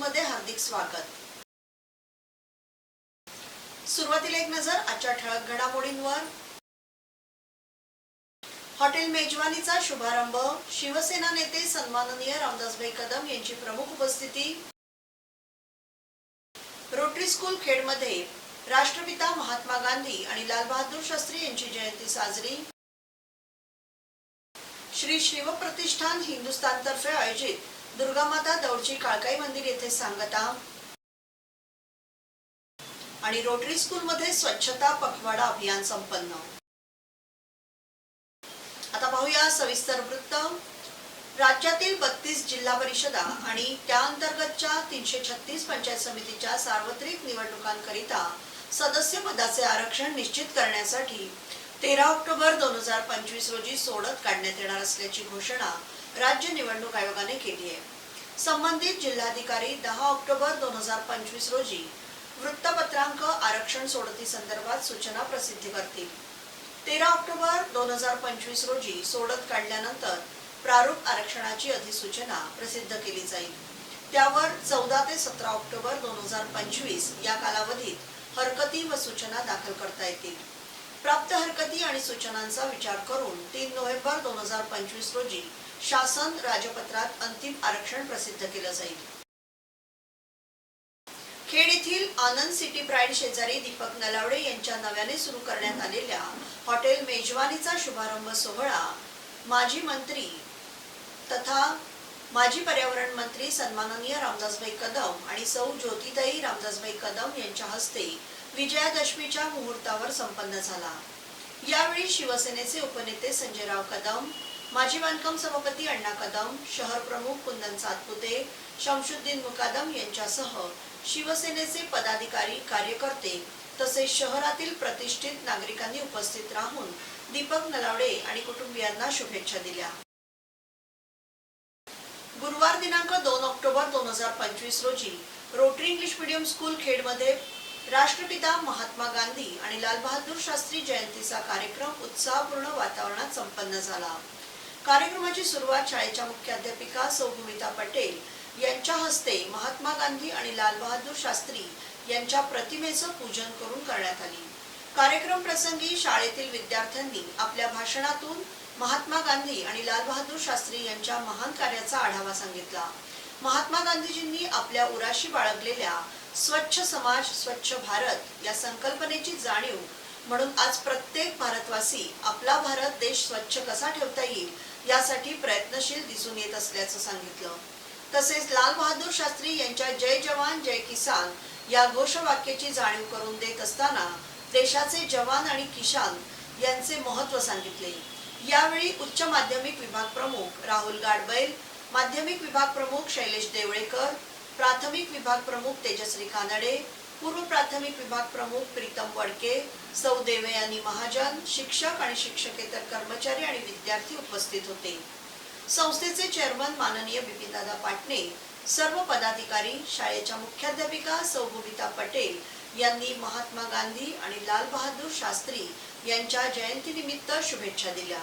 मध्ये हार्दिक स्वागत. सुरुवातीला एक नजर आजच्या ठळक घडामोडींवर. हॉटेल मेजवानीचा शुभारंभ शिवसेना नेते सन्माननीय रामदासभाई कदम यांची प्रमुख उपस्थिती. रोटरी स्कूल खेडमध्ये राष्ट्रपिता महात्मा गांधी आणि लालबहादूर शास्त्री यांची जयंती साजरी. श्री शिवप्रतिष्ठान हिंदुस्थानतर्फे आयोजित दुर्गामाता दौडची काळकाई मंदिर येथे सांगता. आणि रोटरी स्कूलमध्ये स्वच्छता पखवाडा अभियान संपन्न. आता पाहूया सविस्तर वृत्त. राज्यातील बत्तीस जिल्हा परिषदा आणि त्या अंतर्गतच्या तीनशे छत्तीस पंचायत समितीच्या सार्वत्रिक निवडणुकांकरिता सदस्य पदाचे आरक्षण निश्चित करण्यासाठी तेरा ऑक्टोबर दोन हजार पंचवीस रोजी सोडत काढण्यात येणार असल्याची घोषणा राज्य निवडणूक आयोगाने केली आहे. संबंधित जिल्हाधिकारी दहा ऑक्टोबर दोन हजार पंचवीस रोजी वृत्तपत्रांक आरक्षण सोडती संदर्भात सूचना प्रसिद्ध करतील. तेरा ऑक्टोबर दोन हजार पंचवीस रोजी सोडत काढल्यानंतर प्रारूप आरक्षणाची अधिसूचना प्रसिद्ध केली जाईल. त्यावर चौदा ते सतरा ऑक्टोबर दोन हजार पंचवीस या कालावधीत हरकती व सूचना दाखल करता येतील. प्राप्त हरकती आणि सूचनांचा विचार करून तीन नोव्हेंबर दोन हजार पंचवीस रोजी शासन राजपत्रात अंतिम आरक्षण प्रसिद्ध केलं जाईल. खेड येथील आनंद सिटी प्राईड शेजारी दीपक नलावडे यांच्या नव्याने सुरू करण्यात आलेल्या हॉटेल मेजवानीचा शुभारंभ सोहळा माजी मंत्री तथा माजी पर्यावरण मंत्री सन्माननीय रामदासभाई कदम आणि सौ ज्योतिताई रामदासभाई कदम यांच्या हस्ते विजयादशमीच्या मुहूर्तावर संपन्न झाला. यावेळी शिवसेनेचे उपनेते संजयराव कदम माजी बांधकाम सभापती अण्णा कदम शहर प्रमुख कुंदन सातपुते शमशुद्दीन मुकादम यांच्यासह शिवसेनेचे पदाधिकारी कार्यकर्ते तसेच शहरातील प्रतिष्ठित नागरिकांनी उपस्थित राहून दीपक नलावडे आणि कुटुंबियांना शुभेच्छा दिल्या. गुरुवार दिनांक दोन ऑक्टोबर दोन हजार पंचवीस रोजी रोटरी इंग्लिश मीडियम स्कूल खेडमध्ये राष्ट्रपिता महात्मा गांधी आणि लालबहादूर शास्त्री जयंतीचा कार्यक्रम उत्साहपूर्ण वातावरणात संपन्न झाला. कार्यक्रमाची सुरुवात शाळेच्या मुख्य मुख्याध्यापिका सौभूमिता पटेल यांच्या हस्ते महात्मा गांधी आणि लालबहादूर शास्त्री यांच्या प्रतिमेचं पूजन करून करण्यात आली. कार्यक्रम प्रसंगी शाळेतील विद्यार्थ्यांनी आपल्या भाषणातून महात्मा गांधी आणि लालबहादूर शास्त्री यांच्या महान कार्याचा आढावा सांगितला. महात्मा गांधीजींनी आपल्या उराशी बाळगलेल्या स्वच्छ समाज स्वच्छ भारत या संकल्पनेची जाणीव म्हणून आज प्रत्येक भारतवासी आपला भारत देश स्वच्छ कसा ठेवता येईल यासाठी प्रयत्नशील दिसून येत असल्याचं सांगितलं. तसेच लाल बहादूर शास्त्री यांच्या जय जवान जय किसान या घोषवाक्याची जाणीव करून देत असताना देशाचे जवान आणि किसान यांचे महत्त्व सांगितले. यावेळी उच्च माध्यमिक विभाग प्रमुख राहुल गाडबैल माध्यमिक विभाग प्रमुख शैलेश देवळेकर प्राथमिक विभाग प्रमुख तेजश्री कानडे पूर्व प्राथमिक विभाग प्रमुख प्रीतम वडके सौ देवयानी महाजन शिक्षक आणि शिक्षकेतर कर्मचारी आणि विद्यार्थी उपस्थित होते. संस्थेचे चेअरमन माननीय बिपिनदादा पाटणे सर्व पदाधिकारी शाळेच्या मुख्याध्यापिका सौ पटेल यांनी महात्मा गांधी आणि लाल बहादूर शास्त्री यांच्या जयंतीनिमित्त शुभेच्छा दिल्या.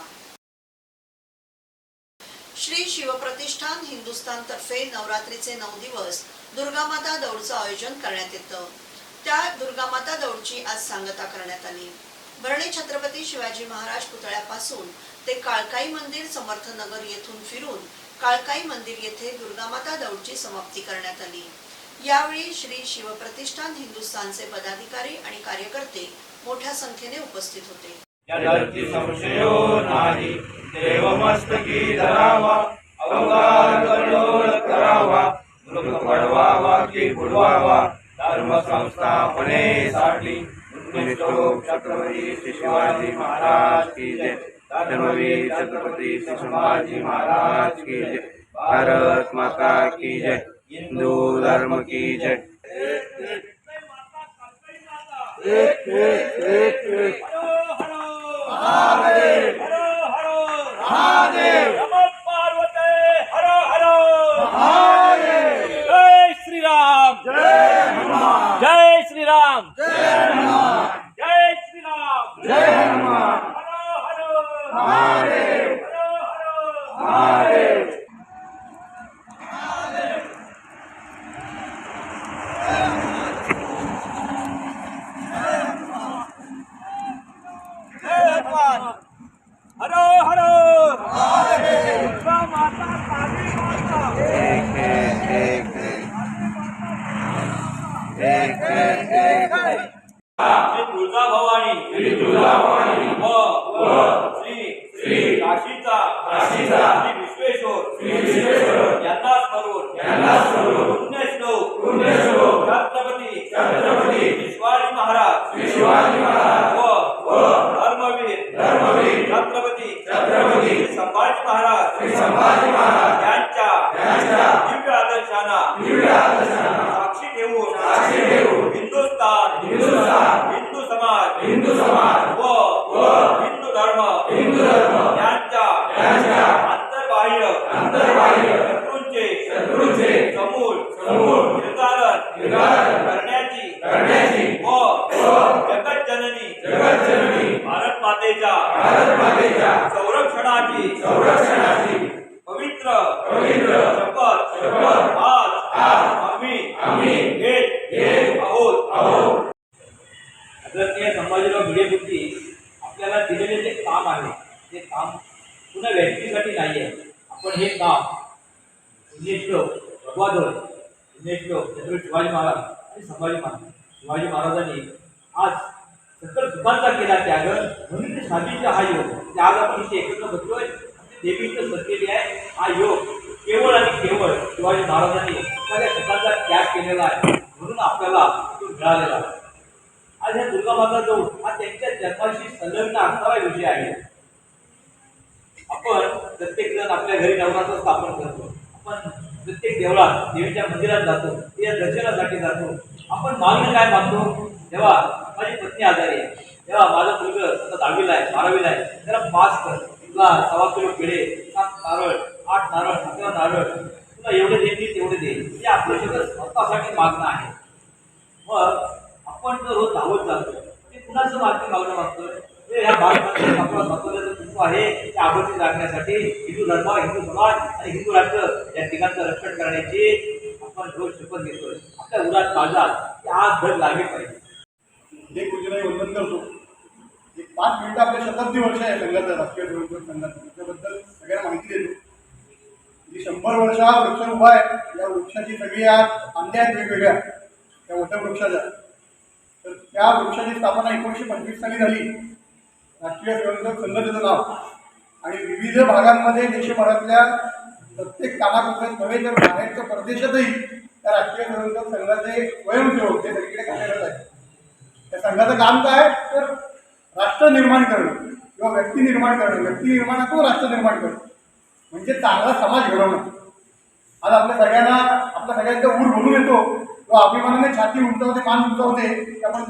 श्री शिवप्रतिष्ठान हिंदुस्थान तर्फे नवरात्रीचे नऊ दिवस दुर्गामाता दौडचं आयोजन करण्यात येतं. त्या दुर्गामाता दौडची आज सांगता करण्यात आली. भरणे छत्रपती शिवाजी महाराज पुतळ्यापासून ते काळकाई मंदिर समर्थनगर येथून फिरून काळकाई मंदिर येथे दुर्गामाता दौडची समाप्ती करण्यात आली. यावेळी श्री शिवप्रतिष्ठान हिंदुस्थानचे पदाधिकारी आणि कार्यकर्ते मोठ्या संख्येने उपस्थित होते. यदर्ति धरावा करावा की बुडवावा धर्म संस्थापनेसाठी छत्रपती श्री शिवाजी महाराज की जय धर्मवीर छत्रपती श्री संभाजी महाराज की जय भारत माता की जय हिंदू धर्म की जय जय मंदिरात जातो या दर्शनासाठी जातो. आपण मागणं काय मागतो? तेव्हा माझी पत्नी आजारी आहे. तेव्हा माझं मुलगा सतत दहावीला आहे बारावीला आहे. त्याला पास कर. तुला सव्वा किलो केळे सात नारळ आठ नारळ अकरा नारळ. तुला एवढे देतील तेवढे दे. हे आपलं सगळं स्वतःसाठी मागणं आहे. मग आपण जर रोज धावत जातो ते कुणाचं मागणी मागणं मागतोय? ह्या भारतामध्ये आपला स्वातंत्र्याचं कुटुंब आहे? ते आबोधी राखण्यासाठी हिंदू धर्म हिंदू समाज आणि हिंदू राष्ट्र या ठिकाणचं रक्षण करण्याची आपण रोज शपथ घेतोय. आपल्या उरात काळजात की आज धड लागले पाहिजे. एक गुजराई वंदन करतो एक पाच मिनिटं आपल्या शताब्दी वर्ष आहे संघाचं राष्ट्रीय स्वयंसेवक संघाचं त्याच्याबद्दल सगळ्यांना माहिती देतो. जी शंभर वर्ष हा वृक्ष उभा आहे या वृक्षाची सगळी आज फांद्या आहेत. वेगवेगळ्या त्या वटवृक्षाच्या तर त्या वृक्षाची स्थापना एकोणीसशे पंचवीस साली झाली. राष्ट्रीय स्वयंसेवक संघ नाव. आणि विविध भागांमध्ये देशभरातल्या प्रत्येक कामाकोपऱ्यात नव्हे तर बाहेरच्या परदेशातही त्या राष्ट्रीय स्वयंसेवक संघाचे स्वयंसेवक ते सगळीकडे कार्यरत आहेत. त्या संघाचं काम काय? तर राष्ट्र निर्माण करणं किंवा व्यक्ती निर्माण करणं. व्यक्ती निर्माणातून राष्ट्र निर्माण करणं. म्हणजे चांगला समाज घडवणं. आज आपल्या सगळ्यांना आपल्या सगळ्यांचा ऊर भरून येतो. तो अभिमानाने छाती उंचावते मान उंचावते. की आपण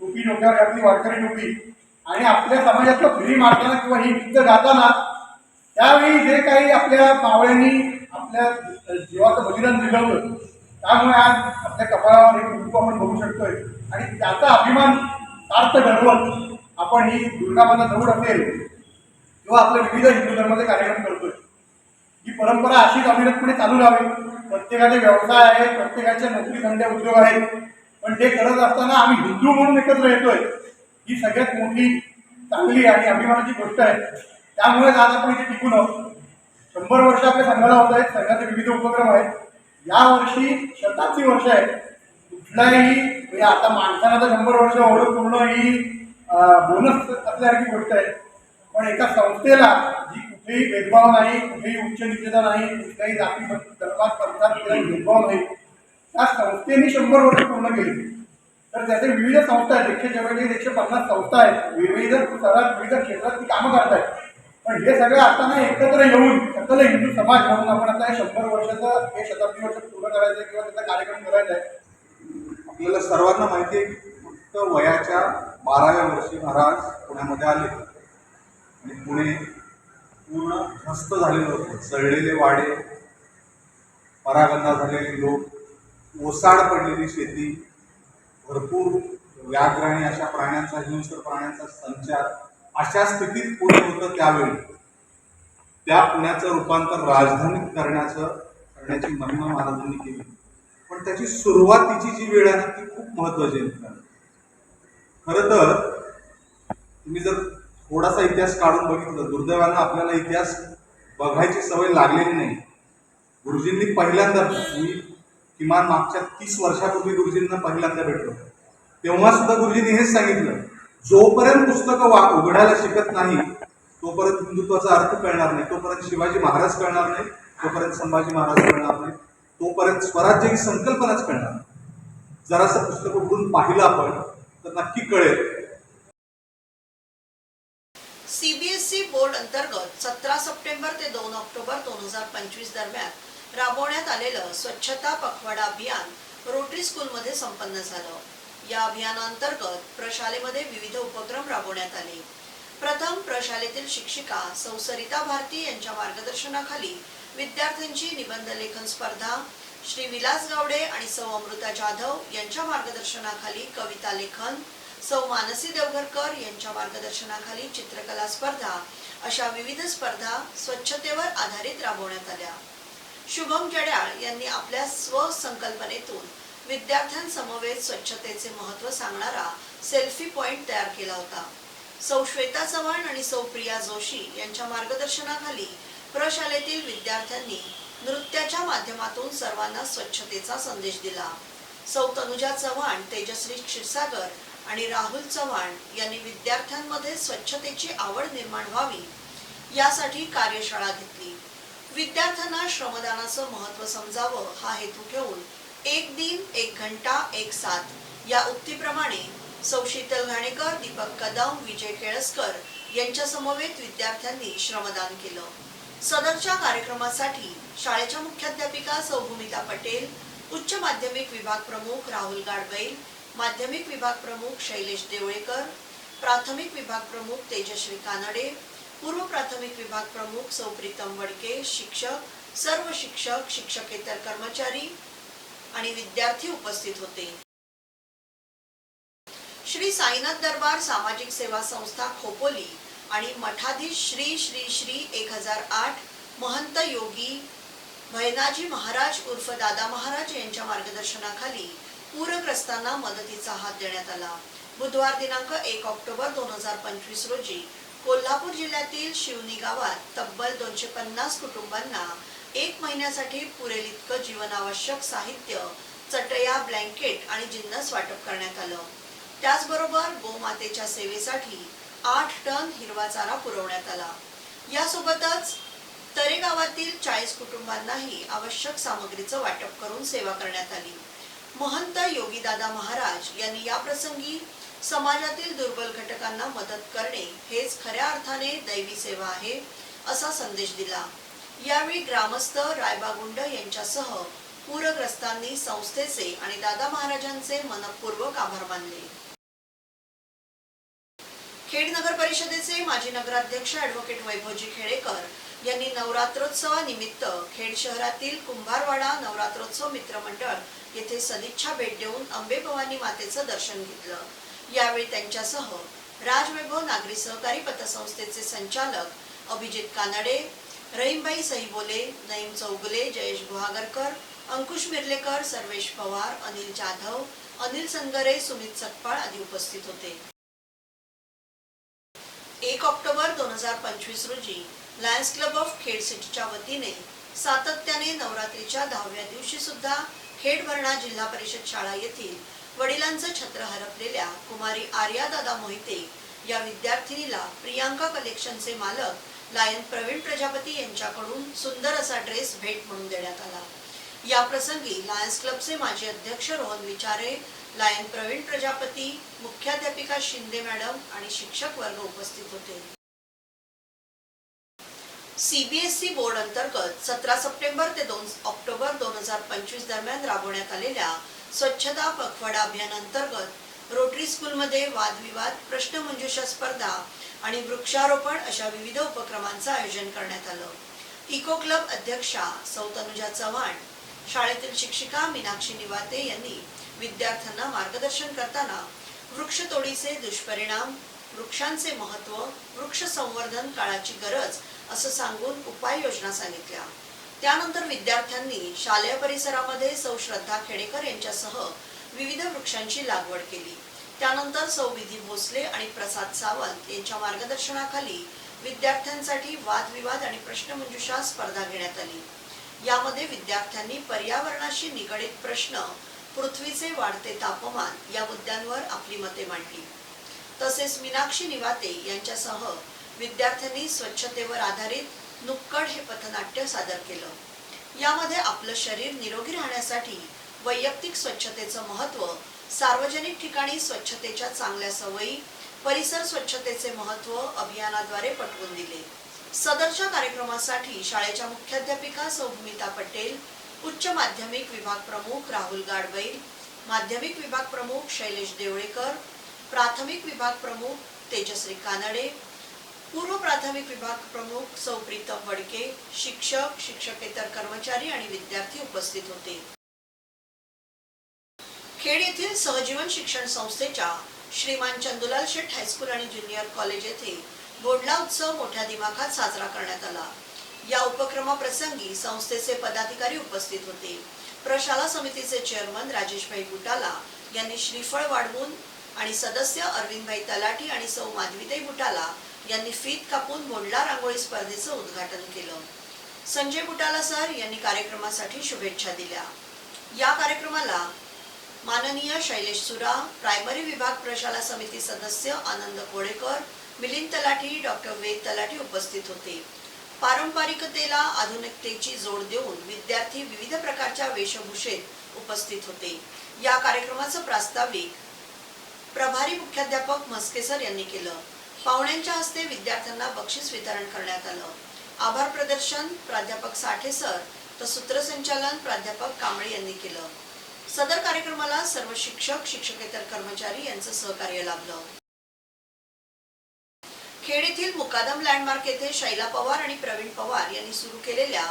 टोपी डोक्यावर घातली वारकरी टोपी. आणि आपल्या समाजातलं फ्री मारताना किंवा ही गीत गाताना त्यावेळी जे काही आपल्या मावळ्यांनी आपल्या जीवाचं बलिदान दिलं त्यामुळे आज आपल्या कपाळावर हे कुटुंब आपण बघू शकतोय. आणि त्याचा अभिमान सार्थ घडवत आपण ही दुर्गामाता दौड असेल किंवा आपल्या विविध हिंदू धर्माचे कार्यक्रम करतोय. ही परंपरा अशीच अविरतपणे चालू राहावी. प्रत्येकाचे व्यवसाय आहेत प्रत्येकाच्या नोकरी धंदे उद्योग आहेत. पण ते करत असताना आम्ही हिंदू म्हणून एकत्र येतोय. ही सगळ्यात मोठी चांगली आणि अभिमानाची गोष्ट आहे. त्यामुळेच आज आपण इथे टिकून आहोत. शंभर वर्ष आपल्या संघाला होत आहेत संघाचे विविध उपक्रम आहेत. या वर्षी शताब्दी वर्ष आहे. कुठलाही म्हणजे आता माणसाला तर शंभर वर्ष ओळख पूर्ण ही बोनस असल्यासारखी गोष्ट आहे. पण एका संस्थेला जी कुठेही भेदभाव नाही कुठेही उच्च निचता नाही कुठल्याही जाती धर्मात पंथात कुठलाही भेदभाव नाही त्या संस्थेने शंभर वर्ष पूर्ण केली. तर त्याचे विविध संस्था आहेत. एकशे चव्वेचाळीस एकशे पन्नास संस्था आहेत. विविध स्तरात विविध क्षेत्रात ती कामं करतायत. पण हे सगळं असताना एकत्र येऊन सकल हिंदू समाज म्हणून आपण आता हे शंभर वर्षाचं हे शताब्दी वर्ष पूर्ण करायचं आहे किंवा त्याचा कार्यक्रम करायचा आहे आपल्याला सर्वांना माहिती आहे की फक्त वयाच्या बाराव्या वर्षी महाराज पुण्यामध्ये आले. आणि पुणे पूर्ण ध्वस्त झालेलं होतं. सळलेले वाडे परागंदा झालेले लोक ओसाड पडलेली शेती भरपूर व्याघ्र आणि अशा प्राण्यांचा हिंस्र प्राण्यांचा संचार अशा स्थितीत पुणे होतं त्यावेळी? त्या पुण्याचं रूपांतर राजधानीत करण्याचं करण्याची महिमा महाराजांनी केली. पण त्याची सुरुवातीची जी वेळ आहे ना ती खूप महत्वाची आहे. खरं तर तुम्ही जर थोडासा इतिहास काढून बघितलं दुर्दैवानं आपल्याला इतिहास बघायची सवय लागलेली नाही. गुरुजींनी पहिल्यांदा मी किमान मागच्या तीस वर्षापूर्वी गुरुजींना पहिल्यांदा भेटलो. तेव्हा सुद्धा गुरुजींनी हेच सांगितलं जोपर्यंत पुस्तकं वा उघडायला शिकत नाही तोपर्यंत हिंदुत्वाचा अर्थ कळणार नाही. तोपर्यंत शिवाजी महाराज कळणार नाही तोपर्यंत संभाजी महाराज कळणार नाही तोपर्यंत स्वराज्य ही संकल्पनाच कळणार नाही. जरासं पुस्तक उघडून पाहिलं आपण तर नक्की कळेल. सीबीएसई बोर्ड अंतर्गत सतरा सप्टेंबर ते दोन ऑक्टोबर दोन हजार पंचवीस दरम्यान राबवण्यात आलेलं स्वच्छता पखवाडा अभियान रोटरी स्कूलमध्ये संपन्न झालं. या अभियानांतर्गत प्रशालेमध्ये विविध उपक्रम राबवण्यात आले. प्रथम प्रशालेतील शिक्षिका संसरिता भारती यांच्या मार्गदर्शनाखाली विद्यार्थ्यांची निबंध लेखन स्पर्धा श्री विलास गावडे आणि सौ अमृता जाधव यांच्या मार्गदर्शनाखाली कविता लेखन सौ मानसी देवघरकर यांच्या मार्गदर्शनाखाली चित्रकला स्पर्धा अशा विविध स्पर्धा स्वच्छतेवर आधारित राबवण्यात आल्या. शुभम जड्याळ यांनी आपल्या स्वसंकल्पनेतून विद्यार्थ्यांसमवेत स्वच्छतेचे महत्त्व सांगणारा सेल्फी पॉइंट तयार केला होता. सौ श्वेता चव्हाण आणि सौ प्रिया जोशी यांच्या मार्गदर्शनाखाली प्रशालेतील विद्यार्थ्यांनी नृत्याच्या माध्यमातून सर्वांना स्वच्छतेचा संदेश दिला. सौ तनुजा चव्हाण तेजश्री क्षीरसागर आणि राहुल चव्हाण यांनी विद्यार्थ्यांमध्ये स्वच्छतेची आवड निर्माण व्हावी यासाठी कार्यशाळा घेतली. विद्यार्थ्यांना श्रमदानाचं महत्त्व समजावं हा हेतू ठेवून एक दिन एक घंटा एक साथ. या उक्तीप्रमाणे सौ शीतल घाणेकर दीपक कदम विजय केळसकर यांच्या समवेत विद्यार्थ्यांनी श्रमदान केलं. सदरच्या कार्यक्रमासाठी शाळेच्या मुख्याध्यापिका सौभूमिता पटेल उच्च माध्यमिक विभाग प्रमुख राहुल गाडबैल माध्यमिक विभाग प्रमुख शैलेश देवळेकर प्राथमिक विभाग प्रमुख तेजश्री कानडे पूर्व प्राथमिक विभाग प्रमुख सौ प्रीतम वडके शिक्षक सर्व शिक्षक शिक्षकेतर कर्मचारी आणि विद्यार्थी उपस्थित होते. श्री साईनाथ दरबार सामाजिक सेवा संस्था खोपोली आणि मठाधीश श्री श्री श्री एक हजार आठ महंत योगी भैनाजी महाराज उर्फ दादा महाराज यांच्या मार्गदर्शनाखाली पूरग्रस्तांना मदतीचा हात देण्यात आला. बुधवार दिनांक एक ऑक्टोबर दोन हजार पंचवीस रोजी कोल्हापूर जिल्ह्यातील शिवनी गावात तब्बल दोनशे पन्नास कुटुंबांना एक महिन्यासाठी पुरेल इतकं जीवनावश्यक साहित्य चटया ब्लँकेट आणि जिन्नस वाटप करण्यात आलं. त्याचबरोबर गोमातेच्या सेवेसाठी आठ टन हिरवा चारा पुरवण्यात आला. यासोबतच तरे गावातील चाळीस कुटुंबांनाही आवश्यक सामग्रीचं वाटप करून सेवा करण्यात आली. महंत योगीदादा महाराज यांनी या प्रसंगी समाजातील दुर्बल घटकांना मदत करणे हेच खऱ्या अर्थाने दैवी सेवा आहे असा संदेश दिला. यावेळी ग्रामस्थ रायबागुंड यांच्यासह पूरग्रस्तांनी संस्थेचे आणि दादा महाराजांचे मनपूर्वक आभार मानले. खेड नगर परिषदेचे माजी नगराध्यक्ष ॲडव्होकेट वैभवजी खेडेकर यांनी नवरात्रोत्सवानिमित्त खेड शहरातील कुंभारवाडा नवरात्रोत्सव मित्रमंडळ येथे सदिच्छा भेट देऊन अंबे भवानी मातेचं दर्शन घेतलं. यावेळी त्यांच्यासह राजवैभव नागरी सहकारी पतसंस्थेचे संचालक अभिजित कानडे रहीमबाई सईबोले नईम चौगुले जयेश गुहागरकर अंकुश मिर्लेकर सर्वेश पवार अनिल जाधव अनिल संगरे सुमित सकपाळ आदी उपस्थित होते. एक ऑक्टोबर दोन हजार पंचवीस रोजी लायन्स क्लब ऑफ खेड सिटीच्या वतीने सातत्याने नवरात्रीच्या दहाव्या दिवशी सुद्धा खेड भरणा जिल्हा परिषद शाळा येथील वडिलांचं छत्र हरपलेल्या कुमारी आर्यादादा मोहिते या विद्यार्थिनीला प्रियांका कलेक्शनचे मालक लायन प्रवीण प्रजापती यांच्याकडून सुंदर असा ड्रेस भेट म्हणून देण्यात आला. या प्रसंगी लायन्स क्लबचे माजी अध्यक्ष रोहन विचारे लायन प्रवीण प्रजापती मुख्याध्यापिका शिंदे मॅडम आणि शिक्षक वर्ग उपस्थित होते. सीबीएसई बोर्ड अंतर्गत सतरा सप्टेंबर ते दोन ऑक्टोबर दोन हजार पंचवीस दरम्यान राबवण्यात आलेल्या स्वच्छता पखवाडा अभियानांतर्गत रोटरी स्कूलमध्ये वादविवाद प्रश्नमंजुषा स्पर्धा आणि वृक्षारोपण अशा विविध उपक्रमांचं आयोजन करण्यात आलं. इको क्लब अध्यक्षा सौ तनुजा चव्हाण शाळेतील शिक्षिका मीनाक्षी निवाते यांनी विद्यार्थ्यांना मार्गदर्शन करताना वृक्षतोडीचे दुष्परिणाम वृक्षांचे महत्त्व वृक्ष संवर्धन काळाची गरज असं सांगून उपाययोजना सांगितल्या. त्यानंतर विद्यार्थ्यांनी शालेय परिसरामध्ये सौ श्रद्धा खेडेकर यांच्यासह विविध वृक्षांची लागवड केली. त्यानंतर सौ विधी भोसले आणि प्रसाद सावंत यांच्या मार्गदर्शनाखाली विद्यार्थ्यांसाठी वादविवाद आणि प्रश्नमंजुषा स्पर्धा घेण्यात आली. यामध्ये विद्यार्थ्यांनी पर्यावरणाशी निगडित प्रश्न पृथ्वीचे वाढते तापमान या मुद्द्यांवर आपली मते मांडली. तसेच मीनाक्षी निवाते यांच्यासह विद्यार्थ्यांनी स्वच्छतेवर आधारित नुक्कड हे पथनाट्य सादर केलं. यामध्ये आपलं शरीर निरोगी राहण्यासाठी वैयक्तिक स्वच्छतेचं महत्त्व सार्वजनिक ठिकाणी स्वच्छतेच्या चांगल्या सवयी परिसर स्वच्छतेचे महत्त्व अभियानाद्वारे पटवून दिले. सदरच्या कार्यक्रमासाठी शाळेच्या मुख्याध्यापिका सौभूमिता पटेल उच्च माध्यमिक विभाग प्रमुख राहुल गाडवैल माध्यमिक विभाग प्रमुख शैलेश देवळेकर प्राथमिक विभाग प्रमुख तेजश्री कानडे पूर्व प्राथमिक विभाग प्रमुख सौ प्रीतम वडके शिक्षक शिक्षकेतर कर्मचारी आणि विद्यार्थी उपस्थित होते. खेड येथील सहजीवन शिक्षण संस्थेच्या श्रीमान चंदुलाल शेठ हायस्कूल आणि ज्युनियर कॉलेज येथे बोडला उत्सव मोठ्या दिमाखात साजरा करण्यात आला. या उपक्रमाप्रसंगी संस्थेचे पदाधिकारी उपस्थित होते. प्रशाला समितीचे चेअरमन राजेशभाई बुटाला यांनी श्रीफळ वाढवून आणि सदस्य अरविंदभाई तलाठी आणि सौ माधवीताई बुटाला यांनी फीत कापून बोंडला रांगोळी स्पर्धेचं उद्घाटन केलं. संजय बुटाला सर यांनी कार्यक्रमासाठी शुभेच्छा दिल्या. या कार्यक्रमाला माननीय शैलेश सुरा प्रायमरी विभाग प्रशाला समिती सदस्य आनंद कोळेकर मिलिंद तलाठी डॉक्टर वेद तलाठी उपस्थित होते. पारंपरिकतेला आधुनिकतेची जोड देऊन विद्यार्थी विविध प्रकारच्या वेशभूषेत उपस्थित होते. या कार्यक्रमाचं प्रास्ताविक प्रभारी मुख्याध्यापक म्हस्केसर यांनी केलं. पाहुण्यांच्या हस्ते विद्यार्थ्यांना बक्षीस वितरण करण्यात आलं. आभार प्रदर्शन प्राध्यापक साठे सर तर सूत्रसंचालन प्राध्यापक कांबळे यांनी केलं. सदर कार्यक्रमाला सर्व शिक्षक शिक्षकेतर कर्मचारी यांचं सहकार्य लाभलं. खेड येथील मुकादम लँडमार्क येथे शैला पवार आणि प्रवीण पवार यांनी सुरू केलेल्या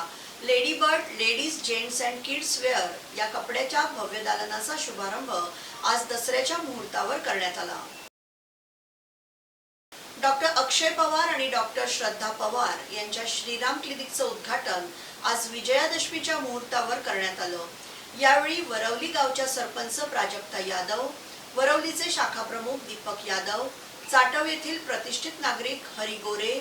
lady bird ladies gents and kids wear या कपड्याच्या भव्य दालनाचा शुभारंभ आज दसऱ्याच्या मुहूर्तावर करण्यात आला. डॉक्टर अक्षय पवार आणि डॉक्टर श्रद्धा पवार यांच्या श्रीराम क्लिनिकचं उद्घाटन आज विजयादशमीच्या मुहूर्तावर करण्यात आलं. यावेळी वरवली गावच्या सरपंच प्राजक्ता यादव वरवलीचे शाखा प्रमुख दीपक यादव चाटव येथील प्रतिष्ठित नागरिक हरी गोरे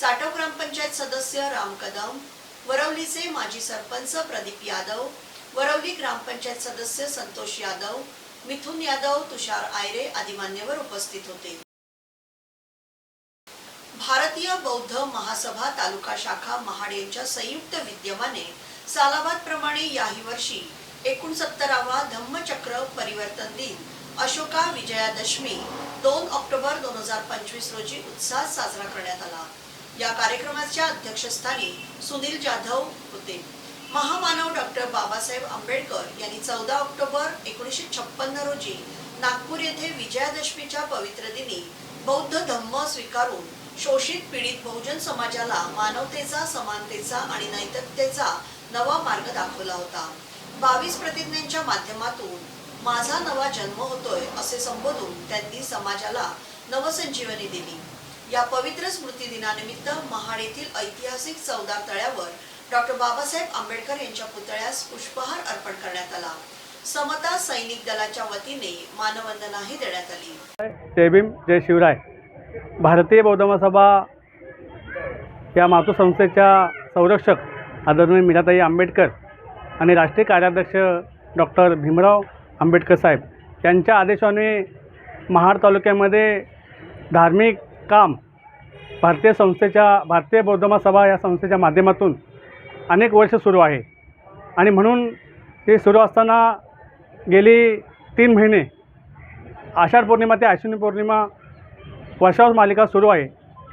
चाटव ग्रामपंचायत सदस्य राम कदम वरवलीचे माजी सरपंच प्रदीप यादव वरवली ग्रामपंचायत सदस्य संतोष यादव मिथुन यादव तुषार आयरे आदी मान्यवर उपस्थित होते. भारतीय बौद्ध महासभा तालुका शाखा महाड यांच्या संयुक्त विद्यमाने सालाबाद प्रमाणे याही वर्षी एकोणसत्तरावा धम्मचक्र परिवर्तन दिन. अशोका विजयादशमी दोन ऑक्टोबर दोन हजार पंचवीस रोजी उत्साहात साजरा करण्यात आला. या कार्यक्रमाच्या अध्यक्षस्थानी सुनील जाधव होते. महामानव डॉक्टर बाबासाहेब आंबेडकर यांनी चौदा ऑक्टोबर एकोणीसशे छप्पन्न रोजी नागपूर येथे विजयादशमीच्या पवित्र दिनी बौद्ध धम्म स्वीकारून शोषित पीडित बहुजन समाजाला मानवतेचा समानतेचा आणि नैतिकतेचा नवा मार्ग दाखवला होता. बावीस प्रतिज्ञांच्या माध्यमातून माझा नवा जन्म होतोय असे संबोधून त्यांनी समाजाला नवसंजीवनी दिली. या पवित्र स्मृती दिनानिमित्त महाड येथील ऐतिहासिक चौदार तळ्यावर डॉक्टर बाबासाहेब आंबेडकर यांच्या पुतळ्यास पुष्पहार अर्पण करण्यात आला. समता सैनिक दलाच्या वतीने मानवंदनाही देण्यात आली. जय भीम जय शिवराय. भारतीय बौद्ध महासभा या मातृसंस्थेच्या संरक्षक आदरणीय मीराताई आंबेडकर आणि राष्ट्रीय कार्याध्यक्ष डॉक्टर भीमराव आंबेडकर साहेब यांच्या आदेशाने महाड तालुक्यामध्ये धार्मिक काम भारतीय संस्थेच्या भारतीय बौद्धमा सभा या संस्थेच्या माध्यमातून अनेक वर्ष सुरू आहे. आणि म्हणून ते सुरू असताना गेली तीन महिने आषाढ पौर्णिमा ते आश्विनी पौर्णिमा वर्षावर मालिका सुरू आहे.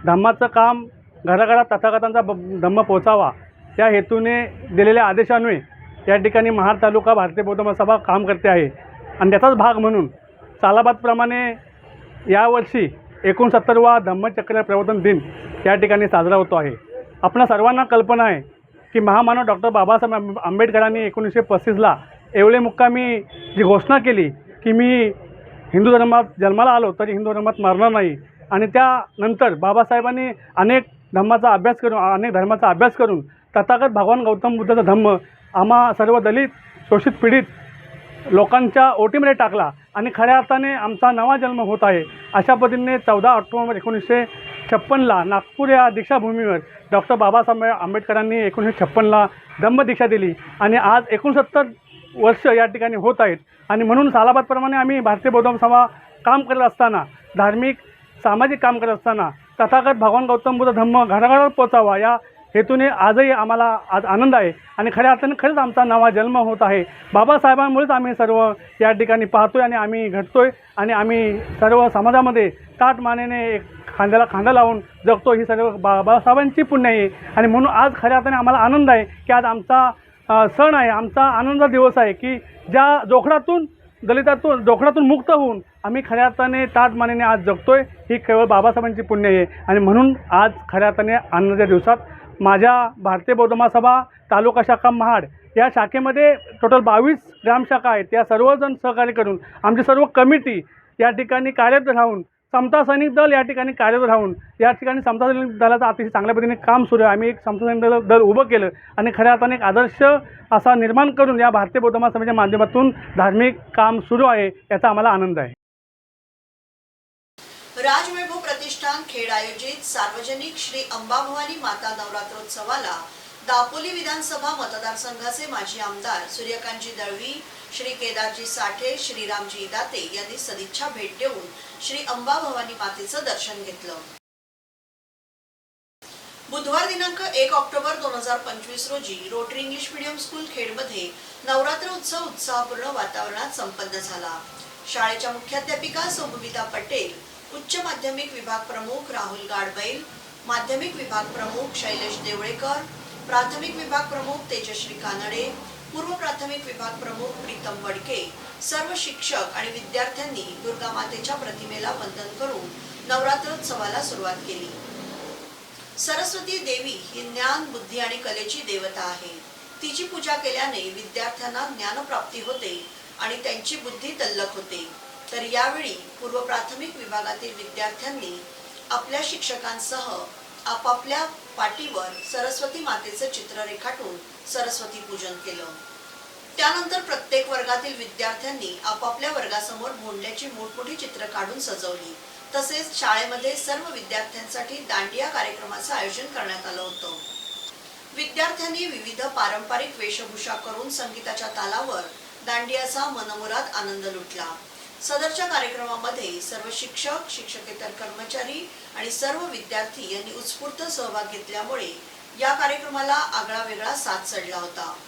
धम्माचं काम घराघरात तथागतांचा ब धम्म पोचावा या हेतूने दिलेल्या आदेशान्वये या ठिकाणी महाड तालुका भारतीय बौद्ध महासभा काम करते आहे. आणि त्याचाच भाग म्हणून सालाबादप्रमाणे यावर्षी एकोणसत्तरवा धम्मचक्र प्रवर्तन दिन या ठिकाणी साजरा होतो आहे. आपणा सर्वांना कल्पना आहे की महामानव डॉक्टर बाबासाहेब आंबे- आंबेडकरांनी एकोणीसशे पस्तीसला एवढे मुक्कामी जी घोषणा केली की मी हिंदू धर्मात जन्माला आलो तरी हिंदू धर्मात मरणार नाही. आणि त्यानंतर बाबासाहेबांनी अनेक धर्माचा अभ्यास करून अनेक धर्माचा अभ्यास करून तथागत भगवान गौतम बुद्धाचा धम्म आम्हा सर्व दलित शोषित पीडित लोकांच्या ओटीमध्ये टाकला आणि खऱ्या अर्थाने आमचा नवा जन्म होत आहे. अशा पद्धतीने चौदा ऑक्टोबर एकोणीसशे छप्पनला नागपूर या दीक्षाभूमीवर डॉक्टर बाबासाहेब आंबेडकरांनी एकोणीसशे छप्पनला धम्मदीक्षा दिली आणि आज एकोणसत्तर वर्ष या ठिकाणी होत आहेत. आणि म्हणून सालाबादप्रमाणे आम्ही भारतीय बौद्ध सभा काम करत असताना धार्मिक सामाजिक काम करत असताना तथागत भगवान गौतम बुद्ध धम्म घराघरात पोचावा या हेतूने आजही आम्हाला आज आनंद आहे. आणि खऱ्या अर्थाने खरंच आमचा नवा जन्म होत आहे. बाबासाहेबांमुळेच आम्ही सर्व या ठिकाणी पाहतोय आणि आम्ही घडतोय. आणि आम्ही सर्व समाजामध्ये ताट मानेने एक खांद्याला खांदा लावून जगतो. ही सर्व बाबासाहेबांची पुण्य आहे. आणि म्हणून आज खऱ्या अर्थाने आम्हाला आनंद आहे की आज आमचा सण आहे. आमचा आनंदाचा दिवस आहे की ज्या जोखडातून दलितातून जोखडातून मुक्त होऊन आम्ही खऱ्या अर्थाने ताट मानेने आज जगतोय. ही केवळ बाबासाहेबांची पुण्य आहे. आणि म्हणून आज खऱ्या अर्थाने आनंदाच्या दिवसात माझ्या भारतीय बौद्ध सभा तालुका शाखा महाड या शाखेमध्ये टोटल बावीस ग्रामशाखा आहेत. या सर्वजण सहकार्य करून आमची सर्व कमिटी या ठिकाणी कार्यरत राहून समता सैनिक दल या ठिकाणी कार्यरत राहून या ठिकाणी समता सैनिक दलाचं अतिशय चांगल्या पद्धतीने काम सुरू आहे. आम्ही एक समता सैनिक दल दल उभं केलं आणि खऱ्या अर्थाने एक आदर्श असा निर्माण करून या भारतीय बौद्ध महासभेच्या माध्यमातून धार्मिक काम सुरू आहे याचा आम्हाला आनंद आहे. राजवैभव प्रतिष्ठान खेड आयोजित सार्वजनिक श्री अंबाभवानी माता नवरात्रोत्सवाला दापोली विधानसभा मतदारसंघाचे माजी आमदार सूर्यकांतजी दळवी श्री केदारजी साठे श्रीरामजी दाते यांनी सदिच्छा भेट देऊन श्री अंबाभवानी मातेचं दर्शन घेतलं. बुधवार दिनांक एक ऑक्टोबर दोन हजार पंचवीस रोजी रोटरी इंग्लिश मीडियम स्कूल खेडमध्ये नवरात्र उत्सव उत्साहपूर्ण वातावरणात संपन्न झाला. शाळेच्या मुख्याध्यापिका सौमिता पटेल उच्च माध्यमिक विभाग प्रमुख राहुल गाडबैल माध्यमिक विभाग प्रमुख शैलेश देवळेकर प्राथमिक विभाग प्रमुख तेजश्री कानडे पूर्व प्राथमिक विभाग प्रमुख प्रीतम वडके सर्व शिक्षक आणि विद्यार्थ्यांनी दुर्गा मातेच्या प्रतिमेला वंदन करून नवरात्रोत्सवाला सुरुवात केली. सरस्वती देवी ही ज्ञान बुद्धी आणि कलेची देवता आहे. तिची पूजा केल्याने विद्यार्थ्यांना ज्ञानप्राप्ती होते आणि त्यांची बुद्धी तल्लक होते. तर यावेळी पूर्व प्राथमिक विभागातील विद्यार्थ्यांनी आपल्या शिक्षकांसह आपापल्या पाटीवर सरस्वती मातेचं चित्र रेखाटून सरस्वती पूजन केलं. त्यानंतर प्रत्येक वर्गातील विद्यार्थ्यांनी आपापल्या वर्गासमोर भोंडल्याची मोठमोठी चित्र काढून सजवली. तसेच शाळेमध्ये सर्व विद्यार्थ्यांसाठी दांडिया कार्यक्रमाचं आयोजन करण्यात आलं होतं. विद्यार्थ्यांनी विविध पारंपरिक वेशभूषा करून संगीताच्या तालावर दांडियाचा मनमुराद आनंद लुटला. सदरच्या कार्यक्रमामध्ये सर्व शिक्षक शिक्षकेतर कर्मचारी आणि सर्व विद्यार्थी यांनी उत्स्फूर्त सहभाग घेतल्यामुळे या कार्यक्रमाला आगळा वेगळा साथ चढला होता.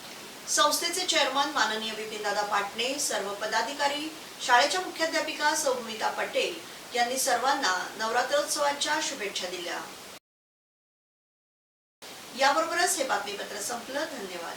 संस्थेचे चेअरमन माननीय विपिनदादा पाटणे सर्व पदाधिकारी शाळेच्या मुख्याध्यापिका सौमिता पटेल यांनी सर्वांना नवरात्रोत्सवाच्या शुभेच्छा दिल्या. याबरोबरच हे बातमीपत्र संपलं. धन्यवाद.